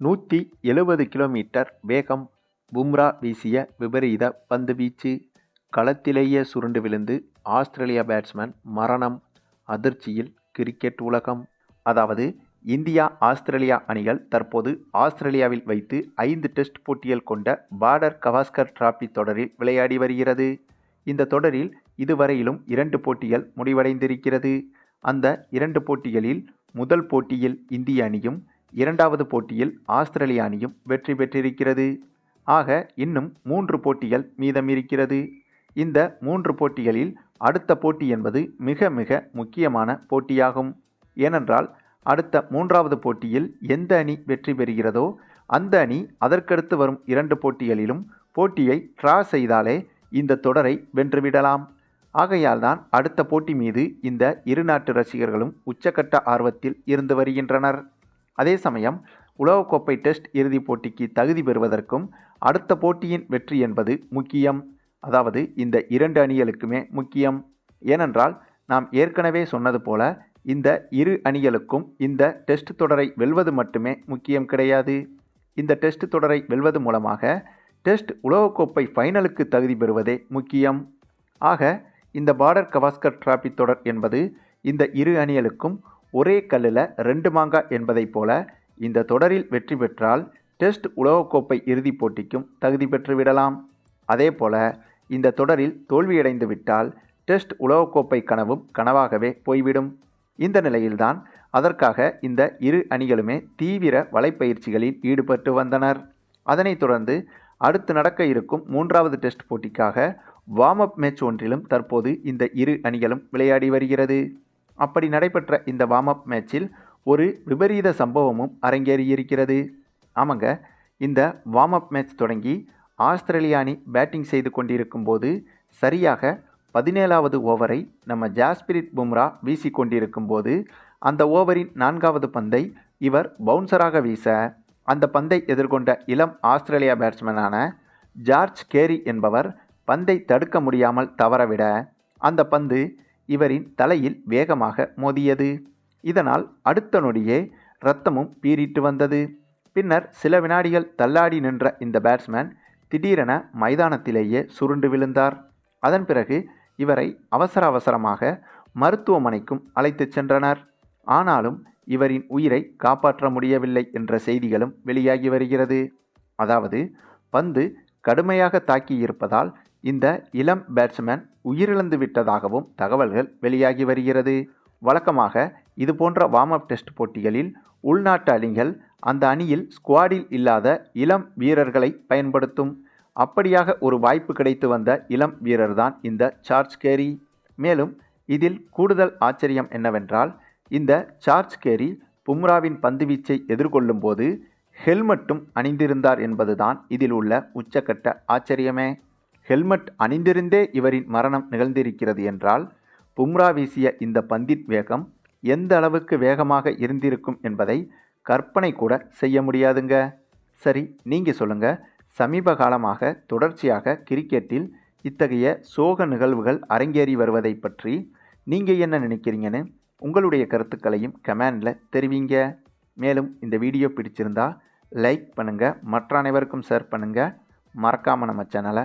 நூற்றி எழுபது கிலோமீட்டர் வேகம் பும்ரா வீசிய விபரீத பந்துவீச்சு களத்திலேயே சுருண்டு விழுந்து ஆஸ்திரேலிய பேட்ஸ்மேன் மரணம். அதிர்ச்சியில் கிரிக்கெட் உலகம். அதாவது இந்தியா ஆஸ்திரேலியா அணிகள் தற்போது ஆஸ்திரேலியாவில் வைத்து ஐந்து டெஸ்ட் போட்டிகள் கொண்ட பார்டர் கவாஸ்கர் டிராபி தொடரில் விளையாடி வருகிறது. இந்த தொடரில் இதுவரையிலும் இரண்டு போட்டிகள் முடிவடைந்திருக்கிறது. அந்த இரண்டு போட்டிகளில் முதல் போட்டியில் இந்திய அணியும் இரண்டாவது போட்டியில் ஆஸ்திரேலிய அணியும் வெற்றி பெற்றிருக்கிறது. ஆக இன்னும் மூன்று போட்டிகள் மீதம் இருக்கிறது. இந்த மூன்று போட்டிகளில் அடுத்த போட்டி என்பது மிக மிக முக்கியமான போட்டியாகும். ஏனென்றால் அடுத்த மூன்றாவது போட்டியில் எந்த அணி வெற்றி பெறுகிறதோ அந்த அணி அதற்கடுத்து வரும் இரண்டு போட்டிகளிலும் போட்டியை ட்ரா செய்தாலே இந்த தொடரை வென்றுவிடலாம். ஆகையால் தான் அடுத்த போட்டி மீது இந்த இரு நாட்டு ரசிகர்களும் உச்சக்கட்ட ஆர்வத்தில் இருந்து வருகின்றனர். அதே சமயம் உலகக்கோப்பை டெஸ்ட் இறுதிப் போட்டிக்கு தகுதி பெறுவதற்கும் அடுத்த போட்டியின் வெற்றி என்பது முக்கியம். அதாவது இந்த இரண்டு அணிகளுக்குமே முக்கியம். ஏனென்றால் நாம் ஏற்கனவே சொன்னது போல இந்த இரு அணிகளுக்கும் இந்த டெஸ்ட் தொடரை வெல்வது மட்டுமே முக்கியம் கிடையாது. இந்த டெஸ்ட் தொடரை வெல்வது மூலமாக டெஸ்ட் உலகக்கோப்பை ஃபைனலுக்கு தகுதி பெறுவதே முக்கியம். ஆக இந்த பார்டர் கவாஸ்கர் டிராபி தொடர் என்பது இந்த இரு அணிகளுக்கும் ஒரே கல்லில் ரெண்டு மாங்கா என்பதைப் போல இந்த தொடரில் வெற்றி பெற்றால் டெஸ்ட் உலகக்கோப்பை இறுதிப் போட்டிக்கும் தகுதி பெற்றுவிடலாம் அதேபோல இந்த தொடரில் தோல்வியடைந்து விட்டால் டெஸ்ட் உலகக்கோப்பை கனவும் கனவாகவே போய்விடும். இந்த நிலையில்தான் அதற்காக இந்த இரு அணிகளுமே தீவிர வலைப்பயிற்சிகளில் ஈடுபட்டு வந்தனர். அதனைத் தொடர்ந்து அடுத்து நடக்க இருக்கும் மூன்றாவது டெஸ்ட் போட்டிக்காக வார்ம் அப் மேட்ச் ஒன்றிலும் தற்போது இந்த இரு அணிகளும் விளையாடி வருகிறது. அப்படி நடைபெற்ற இந்த வார்ம் அப் மேட்சில் ஒரு விபரீத சம்பவமும் அரங்கேறியிருக்கிறது. ஆமாங்க இந்த வார்ம் அப் மேட்ச் தொடங்கி ஆஸ்திரேலிய அணி பேட்டிங் செய்து கொண்டிருக்கும் போது சரியாக பதினேழாவது ஓவரை நம்ம ஜாஸ்பிரித் பும்ரா வீசி கொண்டிருக்கும் போது அந்த ஓவரின் நான்காவது பந்தை இவர் பவுன்சராக வீச அந்த பந்தை எதிர்கொண்ட இளம் ஆஸ்திரேலியா பேட்ஸ்மேனான ஜார்ஜ் கேரி என்பவர் பந்தை தடுக்க முடியாமல் தவறவிட அந்த பந்து இவரின் தலையில் வேகமாக மோதியது. இதனால் அடுத்த நொடியே இரத்தமும் பீறிட்டு வந்தது. பின்னர் சில வினாடிகள் தள்ளாடி நின்ற இந்த பேட்ஸ்மேன் திடீரென மைதானத்திலேயே சுருண்டு விழுந்தார். அதன் பிறகு இவரை அவசர அவசரமாக மருத்துவமனைக்கும் அழைத்துச் சென்றனர். ஆனாலும் இவரின் உயிரை காப்பாற்ற முடியவில்லை என்ற செய்திகளும் வெளியாகி வருகிறது. அதாவது பந்து கடுமையாக தாக்கியிருப்பதால் இந்த இளம் பேட்ஸ்மேன் உயிரிழந்து விட்டதாகவும் தகவல்கள் வெளியாகி வருகிறது. வழக்கமாக இது போன்ற வார்ம் அப் டெஸ்ட் போட்டிகளில் உள்நாட்டு அணிகள் அந்த அணியில் ஸ்குவாடில் இல்லாத இளம் வீரர்களை பயன்படுத்தும். அப்படியாக ஒரு வாய்ப்பு கிடைத்து வந்த இளம் வீரர்தான் இந்த சார்ஜ் கேரி. மேலும் இதில் கூடுதல் ஆச்சரியம் என்னவென்றால் இந்த சார்ஜ் கேரி பும்ராவின் பந்துவீச்சை எதிர்கொள்ளும் போது ஹெல்மெட்டும் அணிந்திருந்தார் என்பதுதான் இதில் உள்ள உச்சக்கட்ட ஆச்சரியமே. ஹெல்மெட் அணிந்திருந்தே இவரின் மரணம் நிகழ்ந்திருக்கிறது என்றால் பும்ரா வீசிய இந்த பந்தின் வேகம் எந்த அளவுக்கு வேகமாக இருந்திருக்கும் என்பதை கற்பனை கூட செய்ய முடியாதுங்க. சரி நீங்கள் சொல்லுங்கள் சமீப காலமாக தொடர்ச்சியாக கிரிக்கெட்டில் இத்தகைய சோக நிகழ்வுகள் அரங்கேறி வருவதை பற்றி நீங்கள் என்ன நினைக்கிறீங்கன்னு உங்களுடைய கருத்துக்களையும் கமெண்டில் தெரிவிங்க. மேலும் இந்த வீடியோ பிடிச்சிருந்தா லைக் பண்ணுங்கள் மற்ற அனைவருக்கும் ஷேர் பண்ணுங்கள் மறக்காமல் நம்ம சேனலை